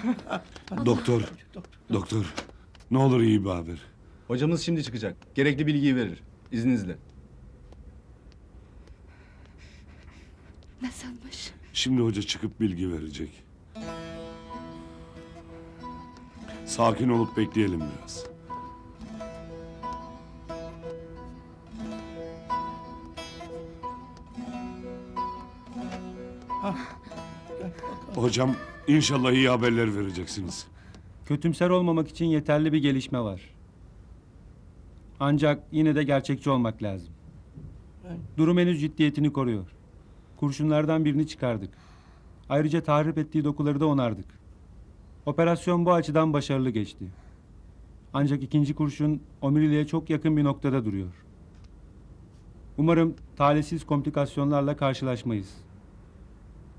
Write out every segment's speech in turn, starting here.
Doktor, doktor. Ne olur iyi bir haber. Hocamız şimdi çıkacak. Gerekli bilgiyi verir. İzninizle. Nasılmış? Şimdi hoca çıkıp bilgi verecek. Sakin olup bekleyelim biraz. Hocam inşallah iyi haberler vereceksiniz. Kötümser olmamak için yeterli bir gelişme var. Ancak yine de gerçekçi olmak lazım. Durum henüz ciddiyetini koruyor. Kurşunlardan birini çıkardık. Ayrıca tahrip ettiği dokuları da onardık. Operasyon bu açıdan başarılı geçti. Ancak ikinci kurşun omuriliğe çok yakın bir noktada duruyor. Umarım talihsiz komplikasyonlarla karşılaşmayız.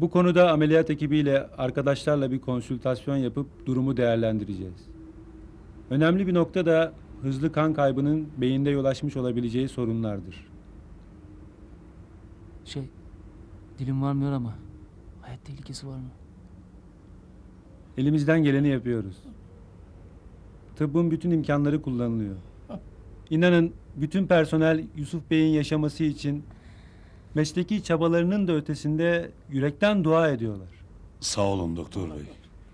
Bu konuda ameliyat ekibiyle arkadaşlarla bir konsültasyon yapıp durumu değerlendireceğiz. Önemli bir nokta da hızlı kan kaybının beyinde yol açmış olabileceği sorunlardır. Şey, dilim varmıyor ama hayat tehlikesi var mı? Elimizden geleni yapıyoruz. Tıbbın bütün imkanları kullanılıyor. İnanın bütün personel Yusuf Bey'in yaşaması için mesleki çabalarının da ötesinde yürekten dua ediyorlar. Sağ olun doktor bey.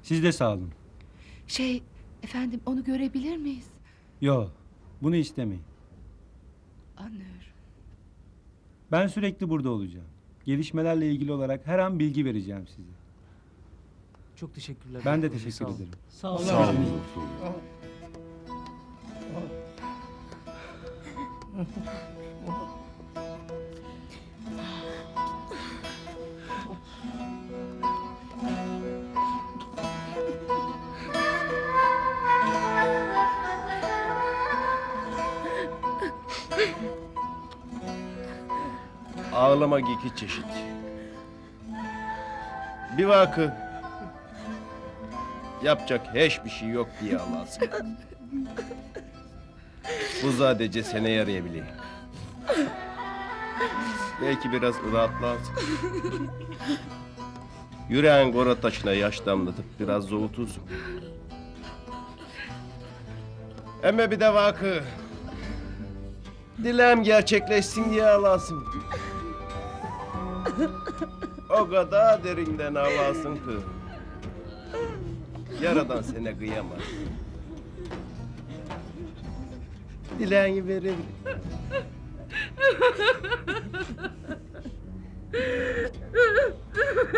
Siz de sağ olun. Şey, efendim onu görebilir miyiz? Yo, bunu istemeyin. Anlıyorum. Ben sürekli burada olacağım. Gelişmelerle ilgili olarak her an bilgi vereceğim size. Çok teşekkürler. Ben de teşekkür ederim. Sağ olun. Sağ olun doktor bey. Ağlamak iki çeşit. Bir vakı yapacak hiçbir şey yok diye ağlarsın. Bu sadece sene yarayabilir. Belki biraz rahatlarsın. Yüreğin gora taşına yaş damlatıp biraz soğutursun. Ama bir de vakı Dileğim gerçekleşsin diye ağlasın. o kadar derinden ağlasın ki. Yaradan sene kıyamaz. Dileğini verebilir.